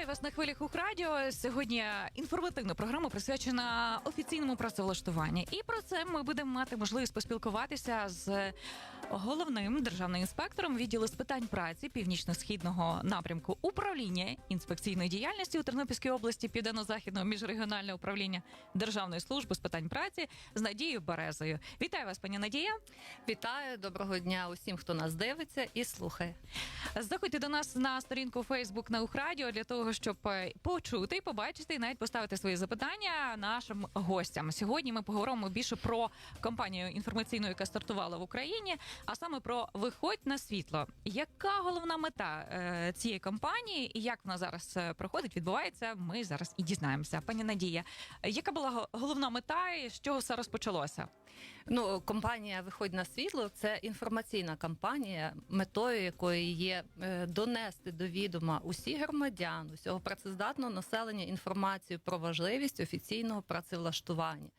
Вітаю вас на хвилях Ухрадіо. Сьогодні інформативна програма присвячена офіційному працевлаштуванню. І про це ми будемо мати можливість поспілкуватися з головним державним інспектором відділу з питань праці північно-східного напрямку управління інспекційної діяльності у Тернопільській області Південно-Західного міжрегіонального управління Державної служби з питань праці з Надією Березою. Вітаю вас, пані Надія. Вітаю, доброго дня усім, хто нас дивиться і слухає. Заходьте до нас на сторінку Facebook на Ухрадіо для того, щоб е, почути і побачити, і навіть поставити свої запитання нашим гостям. Сьогодні ми поговоримо більше про компанію інформаційну, яка стартувала в Україні, а саме про виходь на світло. Яка головна мета е, цієї компанії і як вона зараз е, проходить, відбувається? Ми зараз і дізнаємося. Пані Надія, яка була головна мета і з чого все розпочалося? Ну, компанія Виходь на світло це інформаційна кампанія, метою якої є е, донести до відома усіх громадян, усього працездатного населення інформацію про важливість офіційного працевлаштування,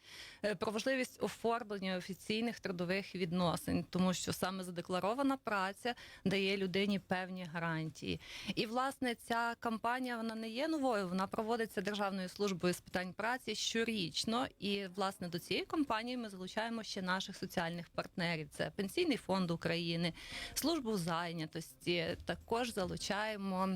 е, про важливість оформлення офіційних трудових відносин, тому що саме задекларована праця дає людині певні гарантії. І власне ця кампанія вона не є новою. Вона проводиться Державною службою з питань праці щорічно. І власне до цієї кампанії ми залучаємо ще наших соціальних партнерів. Це Пенсійний фонд України, службу зайнятості. Також залучаємо.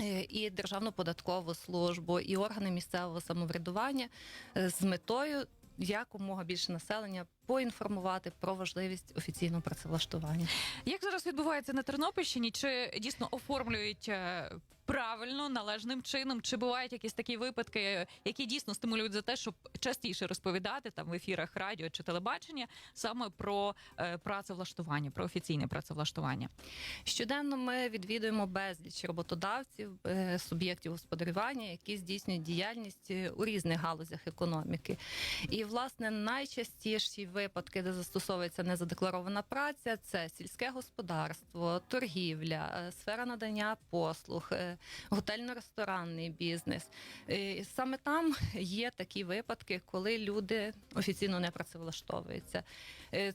е, І Державну податкову службу, і органи місцевого самоврядування е, з метою якомога більше населення поінформувати про важливість офіційного працевлаштування. Як зараз відбувається на Тернопільщині? Чи дійсно оформлюють е, правильно, належним чином? Чи бувають якісь такі випадки, які дійсно стимулюють за те, щоб частіше розповідати там в ефірах радіо чи телебачення саме про е, працевлаштування, про офіційне працевлаштування? Щоденно ми відвідуємо безліч роботодавців, е, суб'єктів господарювання, які здійснюють діяльність у різних галузях економіки. І власне найчастіші випадки, де застосовується незадекларована праця, це сільське господарство, торгівля, е, сфера надання послуг, е, готельно-ресторанний бізнес. Е, Саме там є такі випадки, коли люди офіційно не працевлаштовуються.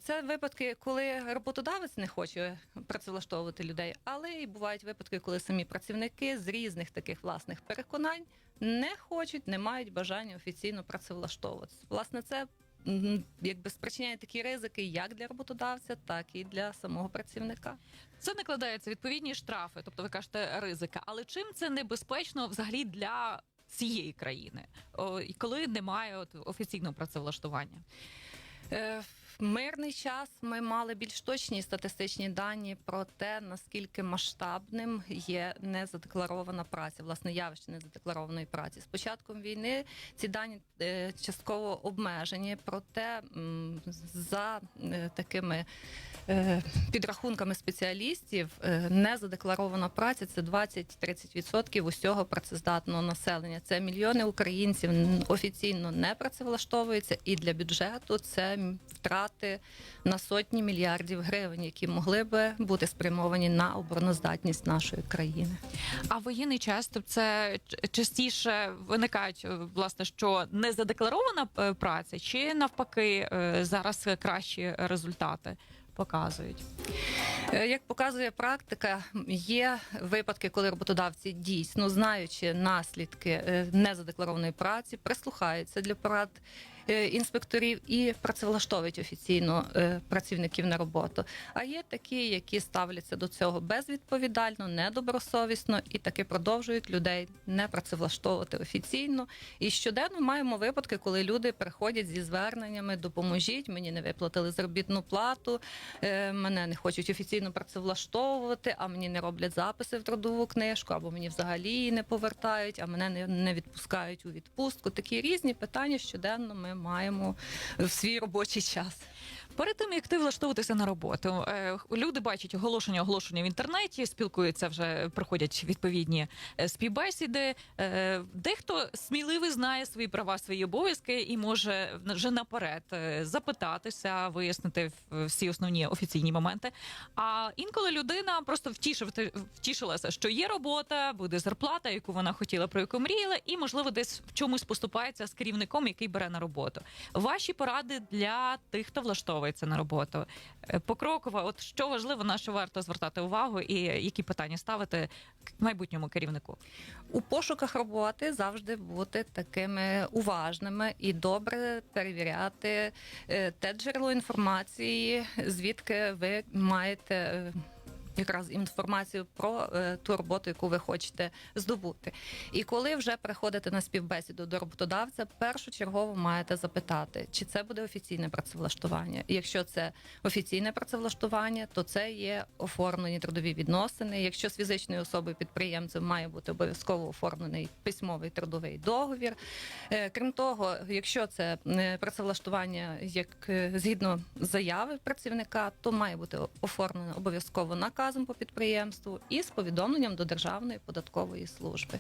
Це випадки, коли роботодавець не хоче працевлаштовувати людей, але і бувають випадки, коли самі працівники з різних таких власних переконань не хочуть, не мають бажання офіційно працевлаштовуватися. Власне, це якби спричиняє такі ризики як для роботодавця, так і для самого працівника. Це накладається відповідні штрафи, тобто ви кажете ризика. Але чим це небезпечно взагалі для цієї країни, коли немає от, офіційного працевлаштування? Мирний час ми мали більш точні статистичні дані про те, наскільки масштабним є незадекларована праця, власне явище незадекларованої праці. З початком війни ці дані е, частково обмежені, проте за е, такими е, підрахунками спеціалістів, незадекларована праця це 20-30% усього працездатного населення. Це мільйони українців офіційно не працевлаштовуються, і для бюджету це м, втрати на сотні мільярдів гривень, які могли би бути спрямовані на обороноздатність нашої країни. А воєнний час тобто це частіше виникають е, власне, що не задекларована е, праця, чи навпаки е, зараз кращі результати показують. Як показує практика, є випадки, коли роботодавці дійсно знаючи наслідки незадекларованої праці, прислухаються для порад інспекторів і працевлаштовують офіційно е, працівників на роботу. А є такі, які ставляться до цього безвідповідально, недобросовісно і таки продовжують людей не працевлаштовувати офіційно. І щоденно маємо випадки, коли люди приходять зі зверненнями Допоможіть, мені не виплатили заробітну плату, е, мене не хочуть офіційно працевлаштовувати, а мені не роблять записи в трудову книжку, або мені взагалі не повертають, а мене не, не відпускають у відпустку. Такі різні питання щоденно ми маємо в свій робочий час. Перед тим як ти влаштовуватися на роботу, е, люди бачать оголошення, оголошення в інтернеті, спілкуються вже, проходять відповідні е, співбесіди. Е, Дехто сміливий знає свої права, свої обов'язки і може вже наперед запитатися, вияснити всі основні офіційні моменти. А інколи людина просто втішив- втішилася, що є робота, буде зарплата, яку вона хотіла, про яку мріяла, і можливо десь в чомусь поступається з керівником, який бере на роботу. Ваші поради для тих, хто влаштовує влаштовується на роботу. Покрокова, Покроково, от що важливо, на що варто звертати увагу, і які питання ставити майбутньому керівнику. У пошуках роботи завжди бути такими уважними і добре перевіряти е, те джерело інформації, звідки ви маєте. Якраз інформацію про е, ту роботу, яку ви хочете здобути. І коли вже приходите на співбесіду до роботодавця, першочергово маєте запитати, чи це буде офіційне працевлаштування. Якщо це офіційне працевлаштування, то це є оформлені трудові відносини. Якщо з фізичною особою підприємцем має бути обов'язково оформлений письмовий трудовий договір. Е, Крім того, якщо це е, працевлаштування як згідно заяви працівника, то має бути оформлено обов'язково наказом по підприємству і з повідомленням до Державної податкової служби.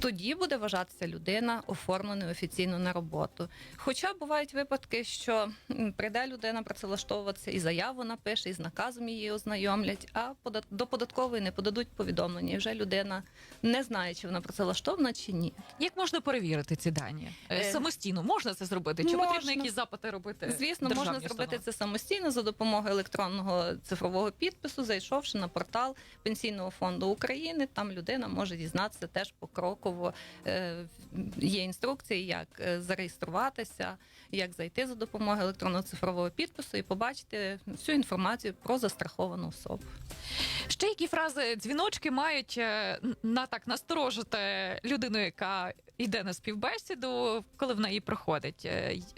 Тоді буде вважатися людина оформленою офіційно на роботу. Хоча бувають випадки, що прийде людина працевлаштовуватися і заяву напише, і з наказом її ознайомлять, а до податкової не подадуть повідомлення. І вже людина не знає, чи вона працевлаштована чи ні. Як можна перевірити ці дані? Е, Е, Самостійно можна це зробити? Чи можна. потрібно якісь запити робити? Звісно, можна зробити це самостійно за допомогою електронного цифрового підпису, зайшовши на портал Пенсійного фонду України. Там людина може дізнатися теж покроково. Е, Є інструкції, як е, зареєструватися, як зайти за допомогою електронного цифрового підпису і побачити всю інформацію про застраховану особу. Ще які фрази дзвіночки мають е, на так насторожити людину, яка йде на співбесіду, коли вона її проходить?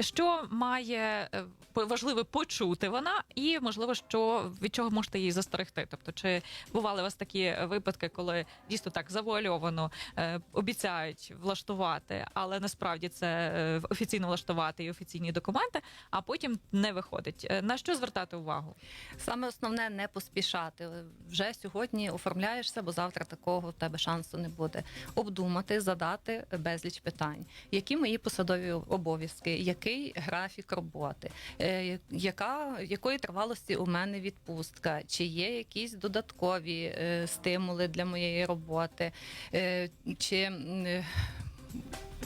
Що має е, важливо почути вона, і можливо, що від чого можете її застерегти? Тобто, чи бували у вас такі випадки, коли дійсно так завуальовано е, обіцяють влаштувати, але насправді це е, офіційно влаштувати і офіційні документи, а потім не виходить. Е, На що звертати увагу? Саме основне не поспішати. Вже сьогодні оформляєшся, бо завтра такого в тебе шансу не буде. Обдумати, задати безліч питань. Які мої посадові обов'язки, який графік роботи, е, яка якої тривалості у мене відпустка, чи є якісь додаткові е, стимули для моєї роботи, е, чи.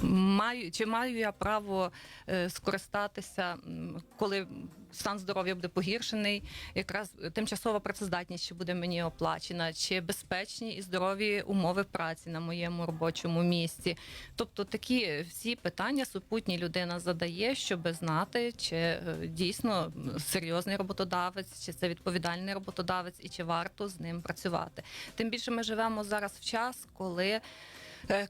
Маю чи маю я право е, скористатися, коли стан здоров'я буде погіршений, якраз тимчасова працездатність чи буде мені оплачена, чи безпечні і здорові умови праці на моєму робочому місці. Тобто такі всі питання супутні людина задає, щоб знати, чи е, дійсно серйозний роботодавець, чи це відповідальний роботодавець, і чи варто з ним працювати. Тим більше ми живемо зараз в час, коли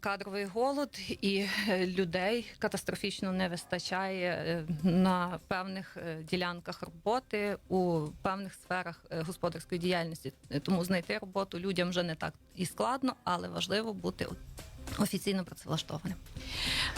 кадровий голод і е, людей катастрофічно не вистачає е, на певних е, ділянках роботи у певних сферах е, господарської діяльності. Е, Тому знайти роботу людям вже не так і складно, але важливо бути офіційно працевлаштованим.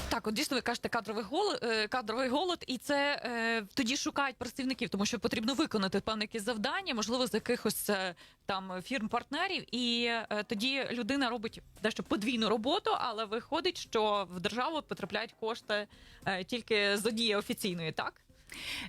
Так, от дійсно ви кажете кадровий голод, кадровий голод, і це е, тоді шукають працівників, тому що потрібно виконати певне якісь завдання, можливо, з якихось е, там фірм-партнерів. І е, тоді людина робить дещо подвійну роботу, але виходить, що в державу потрапляють кошти е, тільки з однієї офіційної, так?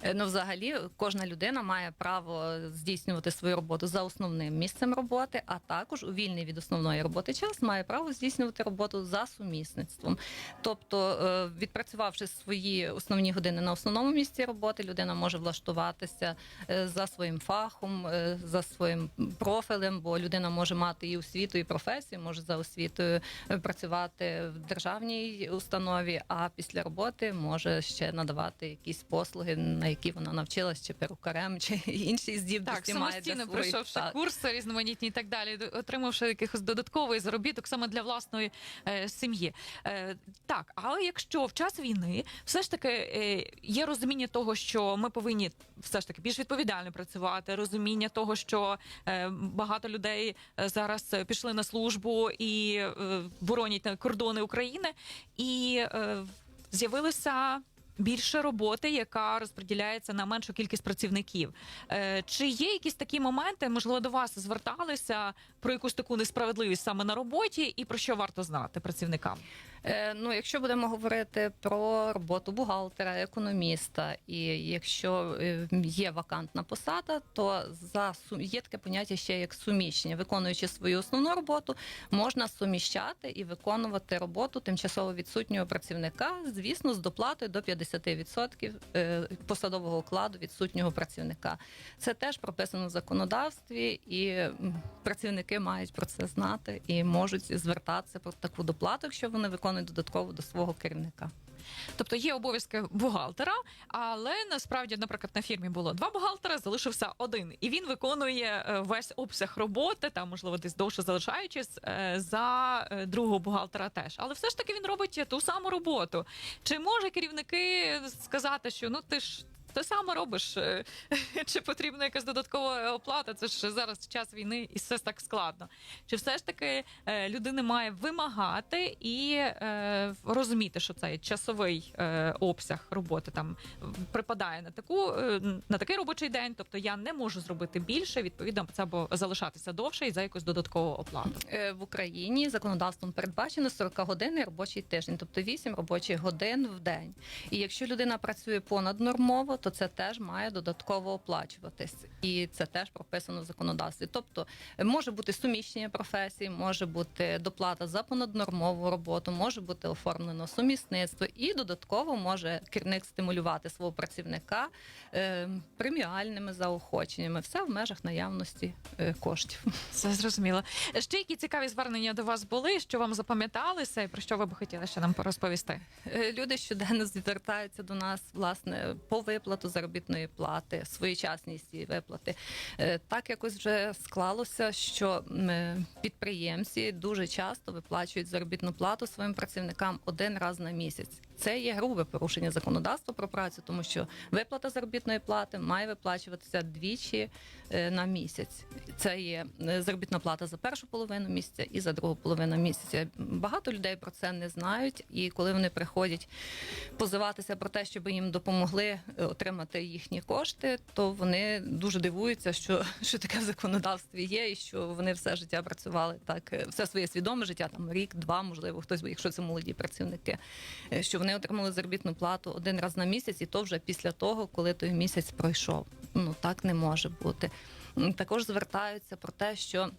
Е, Ну, взагалі, кожна людина має право здійснювати свою роботу за основним місцем роботи, а також у вільний від основної роботи час має право здійснювати роботу за сумісництвом. Тобто, е, відпрацювавши свої основні години на основному місці роботи, людина може влаштуватися е, за своїм фахом, за своїм профілем, бо людина може мати і освіту, і професію, може за освітою працювати в державній установі, а після роботи може ще надавати якісь послуги, на які вона навчилась, чи перукарем, чи інші Так, здібності має для самостійно своїх. пройшовши Так. курси різноманітні і так далі, отримавши якихось додатковий заробіток саме для власної е, сім'ї. Е, так, але якщо в час війни все ж таки е, є розуміння того, що ми повинні все ж таки більш відповідально працювати, розуміння того, що е, багато людей е, зараз е, пішли на службу і е, боронять на кордони України, і е, з'явилися. Більше роботи, яка розподіляється на меншу кількість працівників. Е, Чи є якісь такі моменти, можливо, до вас зверталися про якусь таку несправедливість саме на роботі, і про що варто знати працівникам? Е, Ну, якщо будемо говорити про роботу бухгалтера, економіста, і якщо е, є вакантна посада, то за су- є таке поняття ще як суміщення. Виконуючи свою основну роботу, можна суміщати і виконувати роботу тимчасово відсутнього працівника, звісно, з доплатою до 50% е, посадового окладу відсутнього працівника. Це теж прописано в законодавстві, і працівники мають про це знати і можуть звертатися про таку доплату, якщо вони виконують додатково до свого керівника. Тобто є обов'язки бухгалтера, але насправді, наприклад, на фірмі було два бухгалтера, залишився один, і він виконує е, весь обсяг роботи, там можливо десь довше залишаючись е, за е, другого бухгалтера теж. Але все ж таки він робить ту саму роботу. Чи може керівники сказати, що ну ти ж. Те саме робиш, е, чи потрібна якась додаткова оплата? Це ж зараз час війни, і все так складно. Чи все ж таки е, людина має вимагати і е, розуміти, що цей часовий обсяг роботи там припадає на таку на такий робочий день? Тобто я не можу зробити більше, відповідно, це або залишатися довше і за якусь додаткову оплату. В Україні законодавством передбачено 40-годинний робочий тиждень, тобто 8 робочих годин в день. І якщо людина працює понаднормово, то це теж має додатково оплачуватись, і це теж прописано в законодавстві. Тобто е, може бути суміщення професій, може бути доплата за понаднормову роботу, може бути оформлено сумісництво, і додатково може керівник стимулювати свого працівника е, преміальними заохоченнями. Все в межах наявності е, коштів. Це зрозуміло. Ще які цікаві звернення до вас були, що вам запам'яталися, і про що ви б хотіли ще нам розповісти? Е, Люди щоденно звертаються до нас власне по виплату заробітної плати, своєчасність її виплати. Е, Так якось вже склалося, що е, підприємці дуже часто виплачують заробітну плату своїм працівникам один раз на місяць. Це є грубе порушення законодавства про працю, тому що виплата заробітної плати має виплачуватися двічі е, на місяць. Це є е, заробітна плата за першу половину місяця і за другу половину місяця. Багато людей про це не знають, і коли вони приходять позиватися про те, щоб їм допомогли е, отримати їхні кошти, то вони дуже дивуються, що, що таке в законодавстві є, і що вони все життя працювали так, все своє свідоме життя, там рік, два, можливо, хтось, якщо це молоді працівники, що вони отримали заробітну плату один раз на місяць, і то вже після того, коли той місяць пройшов. Ну так не може бути. Також звертаються про те, що.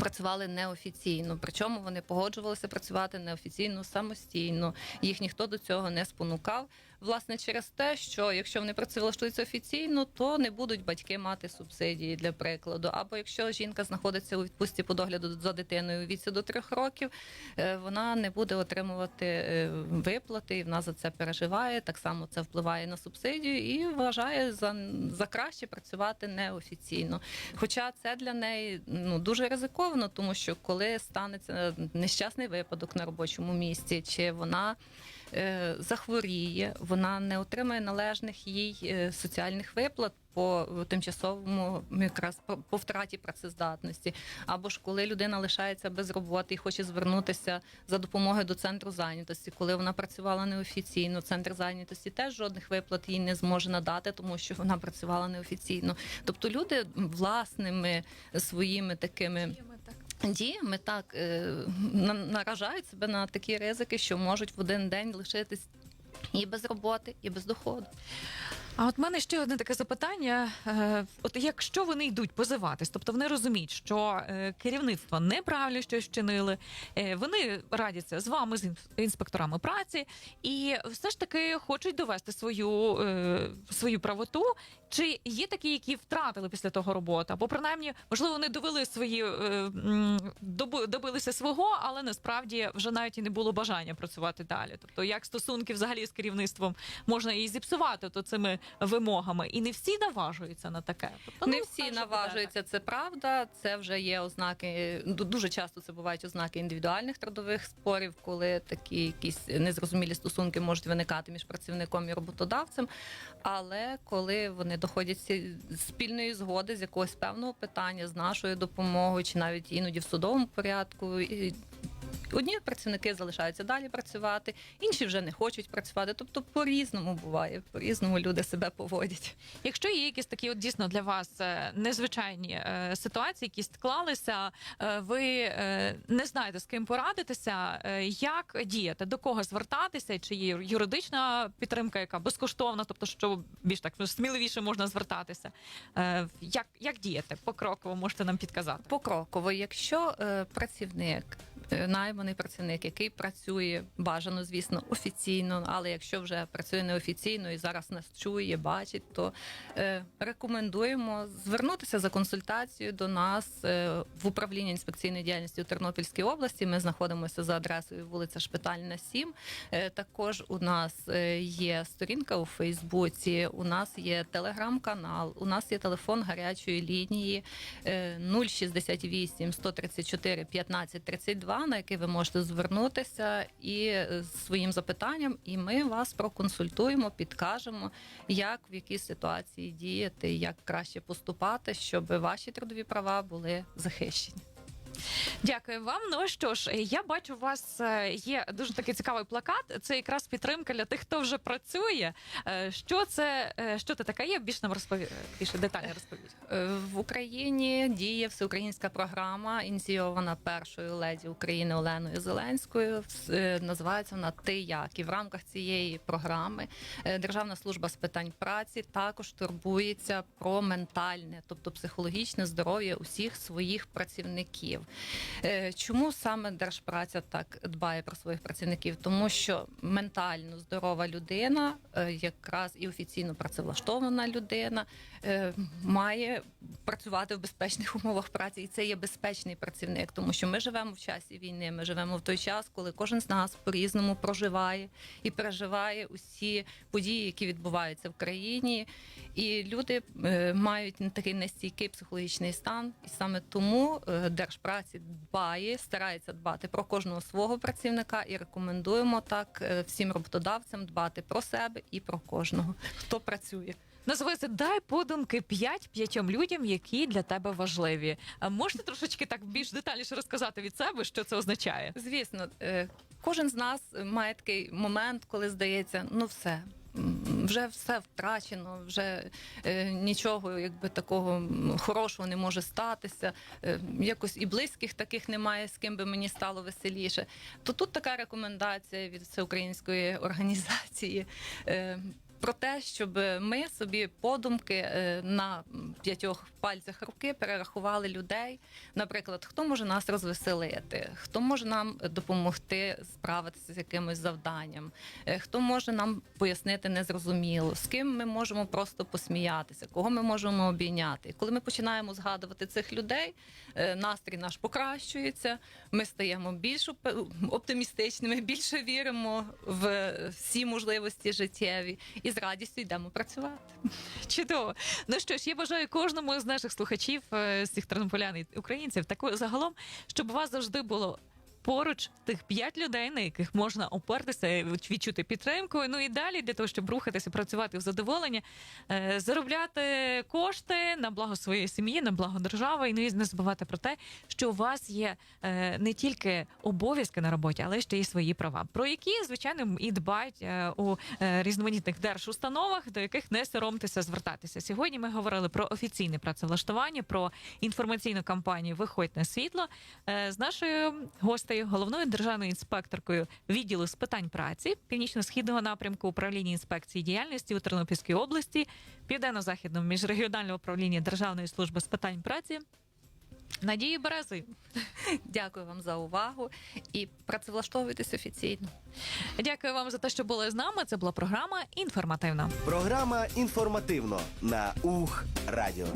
Працювали неофіційно, причому вони погоджувалися працювати неофіційно самостійно. Їх ніхто до цього не спонукав. Власне, через те, що якщо вони працевлаштуються офіційно, то не будуть батьки мати субсидії для прикладу. Або якщо жінка знаходиться у відпустці по догляду за дитиною у віці до трьох років, е, вона не буде отримувати е, виплати, і вона за це переживає. Так само це впливає на субсидію і вважає за, за краще працювати неофіційно. Хоча це для неї ну дуже ризиковано, тому що коли станеться нещасний випадок на робочому місці, чи вона е, захворіє, вона не отримає належних їй е, соціальних виплат. По тимчасовому якраз по втраті працездатності, або ж коли людина лишається без роботи і хоче звернутися за допомогою до центру зайнятості, коли вона працювала неофіційно, центр зайнятості теж жодних виплат їй не зможе надати, тому що вона працювала неофіційно. Тобто люди власними своїми такими діями так е, на- наражають себе на такі ризики, що можуть в один день лишитись і без роботи, і без доходу. А от мене ще одне таке запитання: Е, от якщо вони йдуть позиватись, тобто вони розуміють, що е, керівництво неправильно щось вчинили, е, вони радяться з вами, з ін- інспекторами праці, і все ж таки хочуть довести свою, свою правоту. Чи є такі, які втратили після того роботу? Або принаймні, можливо, вони довели свої добилися свого, але насправді вже навіть і не було бажання працювати далі. Тобто, як стосунки взагалі з керівництвом можна і зіпсувати то цими вимогами, і не всі наважуються на таке. Тобто, Не ну, всі наважуються, це правда. Це вже є ознаки. Дуже часто це бувають ознаки індивідуальних трудових спорів, коли такі якісь незрозумілі стосунки можуть виникати між працівником і роботодавцем. Але коли вони доходять спільної згоди з якогось певного питання, з нашою допомогою, чи навіть іноді в судовому порядку, і Одні працівники залишаються далі працювати, інші вже не хочуть працювати. Тобто по-різному буває, по-різному люди себе поводять. Якщо є якісь такі от дійсно для вас е, незвичайні е, ситуації, які склалися, е, ви не знаєте з ким порадитися, як діяти, до кого звертатися, чи є юридична підтримка, яка безкоштовна, тобто що більш так ну, сміливіше можна звертатися. Як, як діяти? Покроково можете нам підказати. Покроково, якщо е, працівник, найманий працівник, який працює бажано, звісно, офіційно, але якщо вже працює неофіційно і зараз нас чує, бачить, то е, рекомендуємо звернутися за консультацією до нас е, в управління інспекційної діяльності у Тернопільській області. Ми знаходимося за адресою вулиця Шпитальна 7. Е, також у нас е, є сторінка у Фейсбуці, у нас є телеграм-канал, у нас є телефон гарячої лінії е, 068 134 15 32, на який ви можете звернутися і е, з своїм запитанням, і ми вас проконсультуємо, підкажемо, як в якій ситуації діяти, як краще поступати, щоб ваші трудові права були захищені. Дякую вам. Ну що ж, я бачу, у вас е, є дуже такий цікавий плакат. Це якраз підтримка для тих, хто вже працює. Е, Що це е, що це таке є? Більше нам розпові... більше детально розповідь. Е, В Україні діє всеукраїнська програма, ініційована першою леді України Оленою Зеленською. Називається вона Ти як і в рамках цієї програми Державна служба з питань праці також турбується про ментальне, тобто психологічне здоров'я усіх своїх працівників. Е, Чому саме держпраця так дбає про своїх працівників? Тому що ментально здорова людина, е, якраз і офіційно працевлаштована людина, е, має працювати в безпечних умовах праці, і це є безпечний працівник, тому що ми живемо в часі війни. Ми живемо в той час, коли кожен з нас по-різному проживає і переживає усі події, які відбуваються в країні. І люди мають такий нестійкий психологічний стан, і саме тому е, держпраці дбає, старається дбати про кожного свого працівника і рекомендуємо так е, всім роботодавцям дбати про себе і про кожного, хто працює. Називається Дай подумки п'ять п'ятьом людям, які для тебе важливі. А можете трошечки так більш детальніше розказати від себе, що це означає? Звісно, е, кожен з нас має такий момент, коли здається, ну все. Вже все втрачено, вже е, нічого якби такого хорошого не може статися. Е, якось і близьких таких немає, з ким би мені стало веселіше. То тут така рекомендація від всеукраїнської організації. Про те, щоб ми собі подумки е, на п'ятьох пальцях руки перерахували людей. Наприклад, хто може нас розвеселити, хто може нам допомогти справитися з якимось завданням, е, хто може нам пояснити незрозуміло, з ким ми можемо просто посміятися, кого ми можемо обійняти. Коли ми починаємо згадувати цих людей, е, настрій наш покращується. Ми стаємо більш оптимістичними, більше віримо в всі можливості життєві і з радістю йдемо працювати. Чудово. Ну що ж, я бажаю кожному з наших слухачів, е, з цих тернополян і українців, тако загалом, щоб у вас завжди було. Поруч тих п'ять людей, на яких можна опертися, відчути підтримку. Ну і далі для того, щоб рухатися, працювати в задоволення, е, заробляти кошти на благо своєї сім'ї, на благо держави, і ну, і не забувати про те, що у вас є е, не тільки обов'язки на роботі, але ще й свої права, про які звичайно і дбають е, у е, різноманітних держустановах, до яких не соромтеся звертатися. Сьогодні ми говорили про офіційне працевлаштування, про інформаційну кампанію Виходь на світло е, з нашою гостею, головною державною інспекторкою відділу з питань праці північно-східного напрямку управління інспекції діяльності у Тернопільській області, південно-західного міжрегіонального управління Державної служби з питань праці. Надії Берези. Дякую вам за увагу і працевлаштовуйтесь офіційно. Дякую вам за те, що були з нами. Це була програма інформативна. Програма інформативно на Ух Радіо.